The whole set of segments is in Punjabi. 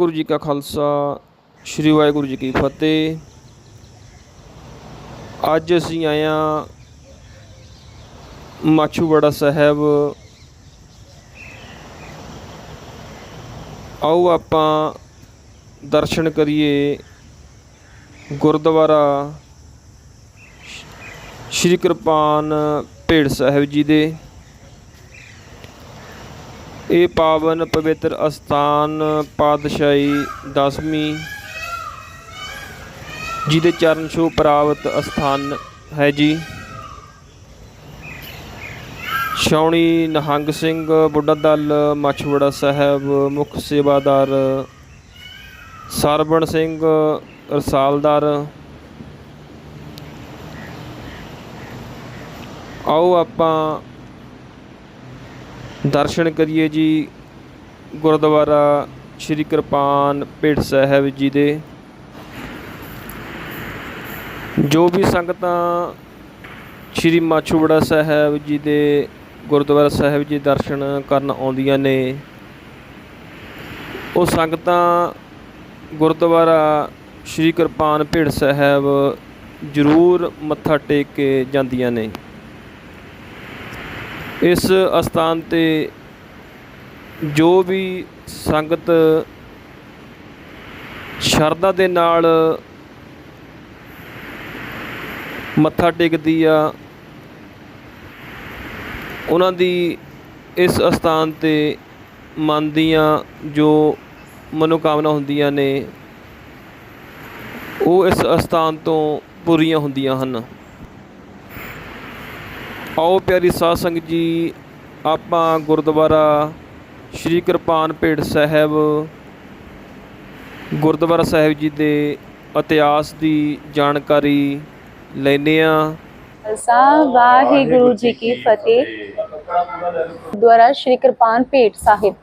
ਗੁਰੂ ਜੀ ਕਾ ਖਾਲਸਾ, ਸ੍ਰੀ ਵਾਹਿਗੁਰੂ ਜੀ ਕੀ ਫਤਿਹ। ਅੱਜ ਅਸੀਂ ਆਏ ਹਾਂ ਮਾਛੂਵਾੜਾ ਸਾਹਿਬ। ਆਓ ਆਪਾਂ ਦਰਸ਼ਨ ਕਰੀਏ ਗੁਰਦੁਆਰਾ ਸ਼੍ਰੀ ਕਿਰਪਾਨ ਭੇੜ ਸਾਹਿਬ ਜੀ ਦੇ। ਇਹ ਪਾਵਨ ਪਵਿੱਤਰ ਅਸਥਾਨ ਪਾਤਸ਼ਾਹੀ ਦਸਵੀਂ ਜਿਹਦੇ ਚਰਨ ਛੋਹ ਪ੍ਰਾਪਤ ਅਸਥਾਨ ਹੈ ਜੀ। ਸ਼ੌਣੀ ਨਿਹੰਗ ਸਿੰਘ ਬੁੱਢਾ ਦਲ, ਮਛਵੜਾ ਸਾਹਿਬ, ਮੁੱਖ ਸੇਵਾਦਾਰ ਸਰਵਣ ਸਿੰਘ ਰਸਾਲਦਾਰ। ਆਓ ਆਪਾਂ ਦਰਸ਼ਨ ਕਰੀਏ ਜੀ ਗੁਰਦੁਆਰਾ ਸ਼੍ਰੀ ਕਿਰਪਾਨ ਭੇਟ ਸਾਹਿਬ ਜੀ ਦੇ। ਜੋ ਵੀ ਸੰਗਤਾਂ ਸ਼੍ਰੀ ਮਾਛੂਵਾੜਾ ਸਾਹਿਬ ਜੀ ਦੇ ਗੁਰਦੁਆਰਾ ਸਾਹਿਬ ਜੀ ਦਰਸ਼ਨ ਕਰਨ ਆਉਂਦੀਆਂ ਨੇ, ਉਹ ਸੰਗਤਾਂ ਗੁਰਦੁਆਰਾ ਸ਼੍ਰੀ ਕਿਰਪਾਨ ਭੇਟ ਸਾਹਿਬ ਜ਼ਰੂਰ ਮੱਥਾ ਟੇਕ ਕੇ ਜਾਂਦੀਆਂ ਨੇ। ਇਸ ਅਸਥਾਨ ਤੇ ਜੋ ਵੀ ਸੰਗਤ ਸ਼ਰਧਾ ਦੇ ਨਾਲ ਮੱਥਾ ਟੇਕਦੀ ਆ, ਉਹਨਾਂ ਦੀ ਇਸ ਅਸਥਾਨ ਤੇ ਮਨ ਦੀਆਂ ਜੋ ਮਨੋਕਾਮਨਾ ਹੁੰਦੀਆਂ ਨੇ, ਉਹ ਇਸ ਅਸਥਾਨ ਤੋਂ ਪੂਰੀਆਂ ਹੁੰਦੀਆਂ ਹਨ। ਆਓ ਪਿਆਰੀ ਸਾਧ ਸੰਗਤ ਜੀ, ਆਪਾਂ ਗੁਰਦੁਆਰਾ ਸ਼੍ਰੀ ਕਿਰਪਾਨ ਭੇੜ ਸਾਹਿਬ, ਗੁਰਦੁਆਰਾ ਸਾਹਿਬ ਜੀ ਦੇ ਇਤਿਹਾਸ ਦੀ ਜਾਣਕਾਰੀ ਲੈਨੇ ਆ ਖਾਲਸਾ, ਵਾਹਿਗੁਰੂ ਜੀ ਕੀ ਫਤਿਹ। ਦੁਆਰਾ ਸ਼੍ਰੀ ਕਿਰਪਾਨ ਭੇਟ ਸਾਹਿਬ।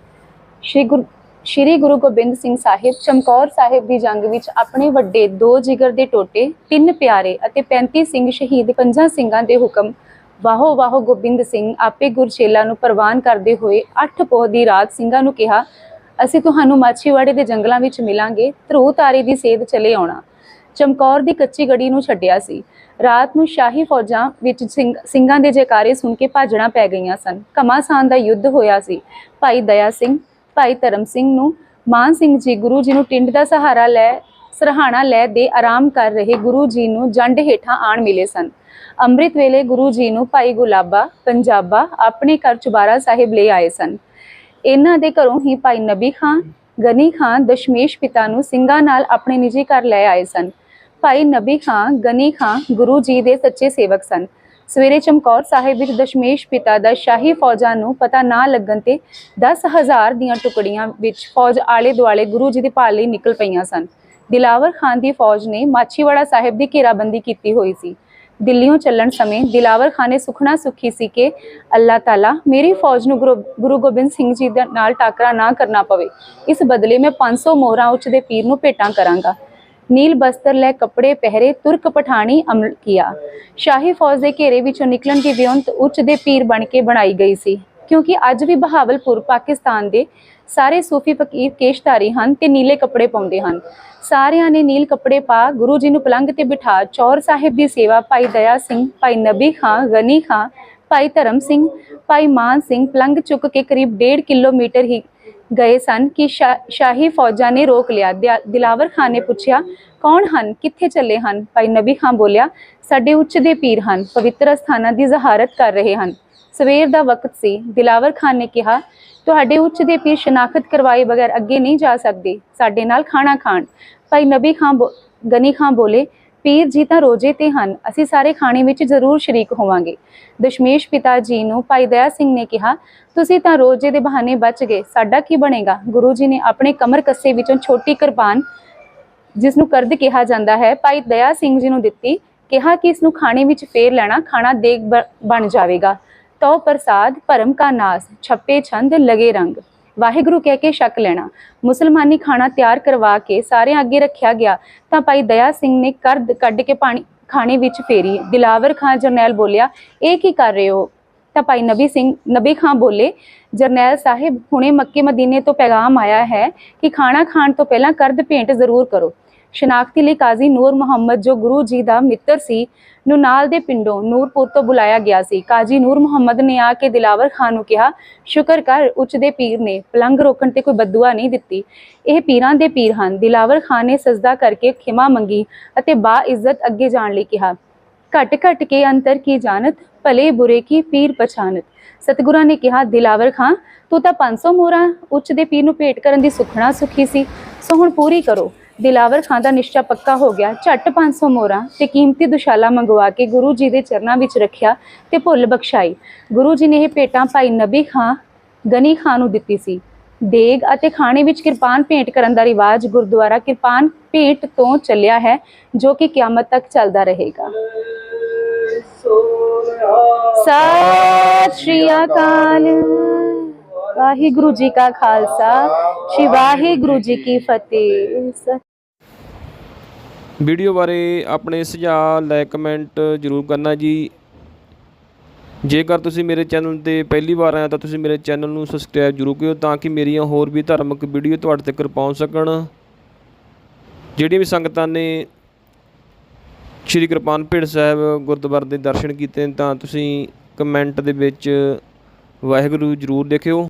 ਸ਼੍ਰੀ ਗੁਰੂ ਸ਼੍ਰੀ ਗੁਰੂ ਗੋਬਿੰਦ ਸਿੰਘ ਸਾਹਿਬ, ਚਮਕੌਰ ਸਾਹਿਬ ਦੀ ਜੰਗ ਵਿੱਚ ਆਪਣੇ ਵੱਡੇ ਦੋ ਜਿਗਰ ਦੇ ਟੋਟੇ, ਤਿੰਨ ਪਿਆਰੇ ਅਤੇ 35 ਸਿੰਘ ਸ਼ਹੀਦ ਪੰਜਾਂ ਸਿੰਘਾਂ ਦੇ ਹੁਕਮ ਵਾਹੋ ਵਾਹੋ ਗੋਬਿੰਦ ਸਿੰਘ, ਆਪੇ ਗੁਰਚੇਲਾ ਨੂੰ ਪ੍ਰਵਾਨ ਕਰਦੇ ਹੋਏ ਅੱਠ ਪੋਹ ਦੀ ਰਾਤ ਸਿੰਘਾਂ ਨੂੰ ਕਿਹਾ, ਅਸੀਂ ਤੁਹਾਨੂੰ ਮਾਛੀਵਾੜੇ ਦੇ ਜੰਗਲਾਂ ਵਿੱਚ ਮਿਲਾਂਗੇ ਧਰੂ ਤਾਰੇ ਦੀ ਸੇਧ ਚਲੇ ਆਉਣਾ। ਚਮਕੌਰ ਦੀ ਕੱਚੀ ਗੜੀ ਨੂੰ ਛੱਡਿਆ ਸੀ। ਰਾਤ ਨੂੰ ਸ਼ਾਹੀ ਫੌਜਾਂ ਵਿੱਚ ਸਿੰਘ- ਸਿੰਘਾਂ ਦੇ ਜੈਕਾਰੇ ਸੁਣ ਕੇ ਭਾਜਣਾ ਪੈ ਗਈਆਂ ਸਨ। ਘਮਾਸਾਨ ਦਾ ਯੁੱਧ ਹੋਇਆ ਸੀ। ਭਾਈ ਦਇਆ ਸਿੰਘ, ਭਾਈ ਧਰਮ ਸਿੰਘ ਨੂੰ ਮਾਨ ਸਿੰਘ ਜੀ ਗੁਰੂ ਜੀ ਨੂੰ ਟਿੰਡ ਦਾ ਸਹਾਰਾ ਲੈ ਸਰਹਾਣਾ ਲੈ ਦੇ ਆਰਾਮ ਕਰ ਰਹੇ ਗੁਰੂ ਜੀ ਨੂੰ ਜੰਡ ਹੇਠਾਂ ਆਣ ਮਿਲੇ ਸਨ। ਅੰਮ੍ਰਿਤ ਵੇਲੇ ਗੁਰੂ ਜੀ ਨੂੰ ਭਾਈ ਗੁਲਾਬਾ, ਪੰਜਾਬਾ ਆਪਣੇ ਘਰ ਚੁਬਾਰਾ ਸਾਹਿਬ ਲੈ ਆਏ ਸਨ। ਇਹਨਾਂ ਦੇ ਘਰੋਂ ਹੀ ਭਾਈ ਨਬੀ ਖਾਨ, ਗਨੀ ਖਾਨ, ਦਸ਼ਮੇਸ਼ ਪਿਤਾ ਨੂੰ ਸਿੰਘਾਂ ਨਾਲ ਆਪਣੇ ਨਿੱਜੀ ਘਰ ਲੈ ਆਏ ਸਨ। ਭਾਈ ਨਬੀ ਖਾਨ, ਗਨੀ ਖਾਨ ਗੁਰੂ ਜੀ ਦੇ ਸੱਚੇ ਸੇਵਕ ਸਨ। ਸਵੇਰੇ ਚਮਕੌਰ ਸਾਹਿਬ ਵਿੱਚ ਦਸ਼ਮੇਸ਼ ਪਿਤਾ ਦਾ ਸ਼ਾਹੀ ਫੌਜਾਂ ਨੂੰ ਪਤਾ ਨਾ ਲੱਗਣ ਤੇ 10000 ਦੀਆਂ ਟੁਕੜੀਆਂ ਵਿੱਚ ਫੌਜ ਆਲੇ ਦੁਆਲੇ ਗੁਰੂ ਜੀ ਦੀ ਭਾਲ ਲਈ ਨਿਕਲ ਪਈਆਂ ਸਨ। ਦਿਲਾਵਰ ਖਾਨ ਦੀ ਫੌਜ ਨੇ ਮਾਛੀਵਾੜਾ ਸਾਹਿਬ ਦੀ ਘੇਰਾਬੰਦੀ ਕੀਤੀ ਹੋਈ ਸੀ। ਦਿੱਲੀੋਂ ਚੱਲਣ ਸਮੇਂ ਦਿਲਾਵਰ ਖਾਨ ਨੇ ਸੁਖਣਾ ਸੁਖੀ ਸੀ ਕਿ ਅੱਲਾਹ ਤਾਲਾ ਮੇਰੀ ਫੌਜ ਨੂੰ ਗੁਰੂ ਗੋਬਿੰਦ ਸਿੰਘ ਜੀ ਦੇ ਨਾਲ ਟਾਕਰਾ ਨਾ ਕਰਨਾ ਪਵੇ। ਇਸ ਬਦਲੇ ਮੈਂ 500 ਮੋਹਰਾਂ ਉੱਚ ਦੇ ਪੀਰ ਨੂੰ ਭੇਟਾਂ ਕਰਾਂਗਾ। ਨੀਲ ਬਸਤਰ ਲੈ ਕੱਪੜੇ ਪਹਿਰੇ ਤੁਰਕ ਪਠਾਣੀ ਅਮਲ ਕੀਆ। ਸ਼ਾਹੀ ਫੌਜ ਦੇ ਘੇਰੇ ਵਿੱਚੋਂ ਨਿਕਲਣ ਦੀ ਵਿਉਂਤ ਉੱਚ ਦੇ ਪੀਰ ਬਣ ਕੇ ਬਣਾਈ ਗਈ ਸੀ। ਕਿਉਂਕਿ ਅੱਜ ਵੀ ਬਹਾਵਲਪੁਰ ਪਾਕਿਸਤਾਨ ਦੇ ਸਾਰੇ ਸੂਫੀ ਫਕੀਰ ਕੇਸ਼ਧਾਰੀ ਹਨ ਤੇ ਨੀਲੇ ਕੱਪੜੇ ਪਾਉਂਦੇ ਹਨ। ਸਾਰਿਆਂ ਨੇ ਨੀਲ ਕੱਪੜੇ ਪਾ ਗੁਰੂ ਜੀ ਨੂੰ ਪਲੰਗ ਤੇ ਬਿਠਾ ਚੌਰ ਸਾਹਿਬ ਦੀ ਸੇਵਾ ਭਾਈ ਦਇਆ ਸਿੰਘ, ਭਾਈ ਨਬੀ ਖਾਂ, ਗਨੀ ਖਾਂ, ਭਾਈ ਧਰਮ ਸਿੰਘ, ਭਾਈ ਮਾਨ ਸਿੰਘ ਪਲੰਗ ਚੁੱਕ ਕੇ ਕਰੀਬ 1.5 ਕਿਲੋਮੀਟਰ ਹੀ ਗਏ ਸਨ ਕਿ ਸ਼ਾ- ਸ਼ਾਹੀ ਫੌਜਾਂ ਨੇ ਰੋਕ ਲਿਆ। ਦਿਆ- ਦਿਲਾਵਰ ਖਾਨ ਨੇ ਪੁੱਛਿਆ, ਕੌਣ ਹਨ? ਕਿੱਥੇ ਚੱਲੇ ਹਨ? ਭਾਈ ਨਬੀ ਖਾਨ ਬੋਲਿਆ, ਸਾਡੇ ਉੱਚ ਦੇ ਪੀਰ ਹਨ, ਪਵਿੱਤਰ ਸਥਾਨਾਂ ਦੀ ਜ਼ਹਾਰਤ ਕਰ ਰਹੇ ਹਨ। ਸਵੇਰ ਦਾ ਵਕਤ ਸੀ। ਦਿਲਾਵਰ ਖਾਨ ਨੇ ਕਿਹਾ, ਤੁਹਾਡੇ ਉੱਚ ਦੇ ਪੀਰ ਸ਼ਨਾਖਤ ਕਰਵਾਏ ਬਗੈਰ ਅੱਗੇ ਨਹੀਂ ਜਾ ਸਕਦੇ। ਸਾਡੇ ਨਾਲ ਖਾਣਾ ਖਾਣ। ਭਾਈ ਨਬੀ ਖਾਨ ਬੋ- ਗਨੀ ਖਾਨ ਬੋਲੇ, ਪੀਰ ਜੀ ਤਾਂ ਰੋਜੇ ਤੇ ਹਨ। ਅਸੀਂ ਸਾਰੇ ਖਾਣੇ ਵਿੱਚ ਜ਼ਰੂਰ ਸ਼ਰੀਕ ਹੋਵਾਂਗੇ। ਦਸ਼ਮੇਸ਼ ਪਿਤਾ ਜੀ ਨੂੰ ਭਾਈ ਦਇਆ ਸਿੰਘ ਨੇ ਕਿਹਾ, ਤੁਸੀਂ ਤਾਂ ਰੋਜੇ ਦੇ ਬਹਾਨੇ ਬਚ ਗਏ। ਸਾਡਾ ਕੀ ਬਣੇਗਾ? ਗੁਰੂ ਜੀ ਨੇ ਆਪਣੇ ਕਮਰ ਕੱਸੇ ਵਿੱਚੋਂ ਛੋਟੀ ਕਿਰਪਾਨ, ਜਿਸ ਨੂੰ ਕਰਦ ਕਿਹਾ ਜਾਂਦਾ ਹੈ, ਭਾਈ ਦਇਆ ਸਿੰਘ ਜੀ ਨੂੰ ਦਿੱਤੀ, ਕਿਹਾ ਕਿ ਇਸ ਨੂੰ ਖਾਣੇ ਵਿੱਚ ਫੇਰ ਲੈਣਾ, ਖਾਣਾ ਦੇਗ ਬਣ ਜਾਵੇਗਾ। ਤੋ ਪ੍ਰਸਾਦ ਭਰਮ ਕਾ ਨਾਸ, ਛੱਪੇ ਛੰਦ ਲਗੇ ਰੰਗ। ਵਾਹਿਗੁਰੂ ਕਹਿ ਕੇ ਸ਼ੱਕ ਲੈਣਾ। ਮੁਸਲਮਾਨੀ ਖਾਣਾ ਤਿਆਰ ਕਰਵਾ ਕੇ ਸਾਰਿਆਂ ਅੱਗੇ ਰੱਖਿਆ ਗਿਆ, ਤਾਂ ਭਾਈ ਦਇਆ ਸਿੰਘ ਨੇ ਕਰਦ ਕੱਢ ਕੇ ਪਾਣੀ, ਖਾਣੇ ਵਿੱਚ ਫੇਰੀ। ਦਿਲਾਵਰ ਖਾਨ ਜਰਨੈਲ ਬੋਲਿਆ, ਇਹ ਕੀ ਕਰ ਰਹੇ ਹੋ? ਤਾਂ ਭਾਈ ਨਬੀ ਸਿੰਘ, ਨਬੀ ਖਾਂ ਬੋਲੇ, ਜਰਨੈਲ ਸਾਹਿਬ, ਹੁਣੇ ਮੱਕੇ ਮਦੀਨੇ ਤੋਂ ਪੈਗਾਮ ਆਇਆ ਹੈ ਕਿ ਖਾਣਾ ਖਾਣ ਤੋਂ ਪਹਿਲਾਂ ਕਰਦ ਭੇਂਟ ਜ਼ਰੂਰ ਕਰੋ। ਸ਼ਨਾਖਤੀ ਲਈ ਕਾਜ਼ੀ ਨੂਰ ਮੁਹੰਮਦ, ਜੋ ਗੁਰੂ ਜੀ ਦਾ ਮਿੱਤਰ ਸੀ, ਨੂੰ ਨਾਲ ਦੇ ਪਿੰਡੋਂ ਨੂਰਪੁਰ ਤੋਂ ਬੁਲਾਇਆ ਗਿਆ ਸੀ। ਕਾਜ਼ੀ ਨੂਰ ਮੁਹੰਮਦ ਨੇ ਆ ਕੇ ਦਿਲਾਵਰ ਖਾਨ ਨੂੰ ਕਿਹਾ, ਸ਼ੁਕਰ ਕਰ, ਉੱਚ ਦੇ ਪੀਰ ਨੇ ਪਲੰਗ ਰੋਕਣ ਤੇ ਕੋਈ ਬਦਦੁਆ ਨਹੀਂ ਦਿੱਤੀ। ਇਹ ਪੀਰਾਂ ਦੇ ਪੀਰ ਹਨ। ਦਿਲਾਵਰ ਖਾਨ ਨੇ ਸਜਦਾ ਕਰਕੇ ਖਿਮਾ ਮੰਗੀ ਅਤੇ ਬਾ ਇੱਜ਼ਤ ਅੱਗੇ ਜਾਣ ਲਈ ਕਿਹਾ ਘਟ ਘਟ ਕੇ ਅੰਤਰ ਕੀ ਜਾਣਤ? ਭਲੇ ਬੁਰੇ ਕੀ ਪੀਰ ਪਛਾਨਤ ਸਤਿਗੁਰਾਂ ਨੇ ਕਿਹਾ, ਦਿਲਾਵਰ ਖਾਂ ਤੂੰ ਤਾਂ 500 ਮੋਹਰਾਂ ਉੱਚ ਦੇ ਪੀਰ ਨੂੰ ਭੇਟ ਕਰਨ ਦੀ ਸੁਖਣਾ ਸੁਖੀ ਸੀ, ਸੋ ਹੁਣ ਪੂਰੀ ਕਰੋ। ਦਿਲਾਵਰ ਖਾਂ ਦਾ ਨਿਸ਼ਚਾ ਪੱਕਾ ਹੋ ਗਿਆ। ਝੱਟ 500 ਮੋਹਰਾਂ ਤੇ ਕੀਮਤੀ ਦੁਸ਼ਾਲਾ ਮੰਗਵਾ ਕੇ ਗੁਰੂ ਜੀ ਦੇ ਚਰਨਾਂ ਵਿੱਚ ਰੱਖਿਆ ਤੇ ਭੁੱਲ ਬਖਸ਼ਾਈ। ਗੁਰੂ ਜੀ ਨੇ ਇਹ ਭੇਟਾਂ ਭਾਈ ਨਬੀ ਖਾਂ, ਗਨੀ ਖਾਂ ਨੂੰ ਦਿੱਤੀ ਸੀ। ਦੇਗ ਅਤੇ ਖਾਣੇ ਵਿੱਚ ਕਿਰਪਾਨ ਭੇਂਟ ਕਰਨ ਦਾ ਰਿਵਾਜ ਗੁਰਦੁਆਰਾ ਕਿਰਪਾਨ ਭੇਟ ਤੋਂ ਚੱਲਿਆ ਹੈ, ਜੋ ਕਿ ਕਿਆਮਤ ਤੱਕ ਚੱਲਦਾ ਰਹੇਗਾ। ਸਤਿ ਸ਼੍ਰੀ ਅਕਾਲ। ਵਾਹਿਗੁਰੂ ਜੀ ਕਾ ਖਾਲਸਾ, ਸ਼੍ਰੀ ਵਾਹਿਗੁਰੂ ਜੀ ਕੀ ਫਤਿਹ। ਸਤਿ ਵੀਡੀਓ ਬਾਰੇ ਆਪਣੇ ਸੁਝਾਅ ਲਾਈਕ ਕਮੈਂਟ ਜ਼ਰੂਰ ਕਰਨਾ ਜੀ। ਜੇਕਰ ਤੁਸੀਂ ਮੇਰੇ ਚੈਨਲ ਤੇ ਪਹਿਲੀ ਵਾਰ ਆਏ ਤਾਂ ਤੁਸੀਂ ਮੇਰੇ ਚੈਨਲ ਨੂੰ ਸਬਸਕ੍ਰਾਈਬ ਜ਼ਰੂਰ ਕਰਿਓ ਤਾਂ ਕਿ ਮੇਰੀਆਂ ਹੋਰ ਵੀ ਧਾਰਮਿਕ ਵੀਡੀਓ ਤੁਹਾਡੇ ਤੱਕ ਪਹੁੰਚ ਸਕਣ। ਜਿਹੜੀਆਂ ਵੀ ਸੰਗਤਾਂ ਨੇ ਸ਼੍ਰੀ ਕਿਰਪਾਨ ਭੇਟ ਸਾਹਿਬ ਗੁਰਦੁਆਰੇ ਦੇ ਦਰਸ਼ਨ ਕੀਤੇ ਨੇ ਤਾਂ ਤੁਸੀਂ ਕਮੈਂਟ ਦੇ ਵਿੱਚ ਵਾਹਿਗੁਰੂ ਜ਼ਰੂਰ ਲਿਖਿਓ